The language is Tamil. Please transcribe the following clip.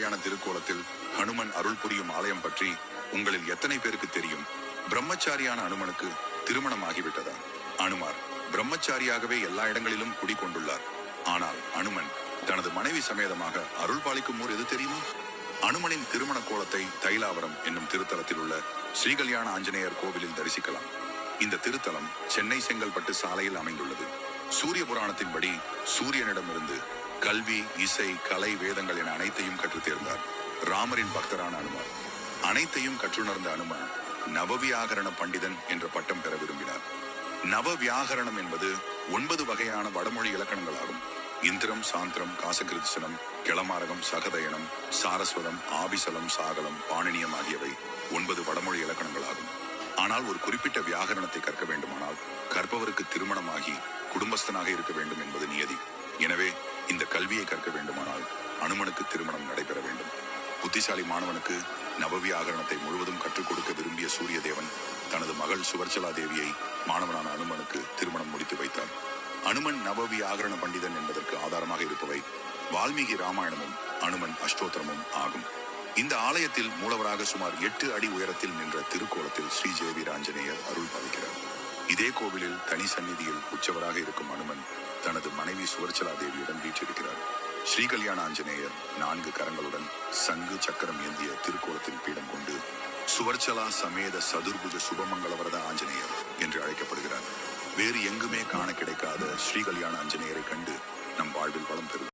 கல்யாண திருக்கோலத்தில் ஹனுமன் அருள் புரியும் ஆலயம் பற்றி உங்களில் எத்தனை பேருக்கு தெரியும்? பிரம்மச்சாரியான அனுமனுக்கு திருமணம் ஆகிவிட்டதா அனுமார் பிரம்மச்சாரியாகவே எல்லா இடங்களிலும் குடிக்கொண்டுள்ளார் ஆனால் அனுமன் தனது மனைவி சமேதமாக அருள் பாலிக்கும் ஊர் எது தெரியுமா? அனுமனின் திருமண கோலத்தை தைலாவரம் என்னும் திருத்தலத்தில் உள்ள ஸ்ரீகல்யாண ஆஞ்சநேயர் கோவிலில் தரிசிக்கலாம். இந்த திருத்தலம் சென்னை செங்கல்பட்டு சாலையில் அமைந்துள்ளது. சூரிய புராணத்தின்படி சூரியனிடமிருந்து கல்வி இசை கலை வேதங்கள் என அனைத்தையும் கற்றுத் தேர்ந்தார் ராமரின் பக்தரான அனுமார் அனைத்தையும் கற்றுணர்ந்த அனுமார் நவவியாகரண பண்டிதன் என்ற பட்டம் பெற விரும்பினார். நவ வியாகரணம் என்பது ஒன்பது வகையான வடமொழி இலக்கணங்களாகும். இந்திரம் சாந்திரம் காசகிருத்சனம் கிளமாரகம் சகதயனம் சாரஸ்வதம் ஆபிசலம் சாகலம் பாணினியம் ஆகியவை ஒன்பது வடமொழி இலக்கணங்களாகும். ஆனால் ஒரு குறிப்பிட்ட வியாகரணத்தை கற்க வேண்டுமானால் கற்பவருக்கு திருமணமாகி குடும்பஸ்தனாக இருக்க வேண்டும் என்பது நியதி. எனவே இந்த கல்வியை கற்க வேண்டுமானால் அனுமனுக்கு திருமணம் நடைபெற வேண்டும். புத்திசாலி மாணவனுக்கு நவவியாகரணத்தை முழுவதும் கற்றுக் கொடுக்க விரும்பிய சூரிய தேவன் தனது மகள் சுவர்ச்சலா தேவியை மாணவனான அனுமனுக்கு திருமணம் முடித்து வைத்தார் அனுமன் நவவியாகரண பண்டிதன் என்பதற்கு ஆதாரமாக இருப்பவை வால்மீகி ராமாயணமும் அனுமன் அஷ்டோத்திரமும் ஆகும். இந்த ஆலயத்தில் மூலவராக சுமார் எட்டு அடி உயரத்தில் நின்ற திருக்கோலத்தில் ஸ்ரீ இதே கோவிலில் தனி சந்நிதியில் உச்சவராக இருக்கும் அனுமன் தனது மனைவி சுவர்ச்சலா தேவியுடன் வீற்றிருக்கிறார். ஸ்ரீ கல்யாண ஆஞ்சநேயர் நான்கு கரங்களுடன் சங்கு சக்கரம் ஏந்திய திருக்கோலத்தில் பீடம் கொண்டு சுவர்ச்சலா சமேத சதுர்புஜ சுபமங்களவரத ஆஞ்சநேயர் என்று அழைக்கப்படுகிறார். வேறு எங்குமே காண கிடைக்காத ஸ்ரீ கல்யாண ஆஞ்சநேயரை கண்டு நம் வாழ்வில் வளம் பெறும்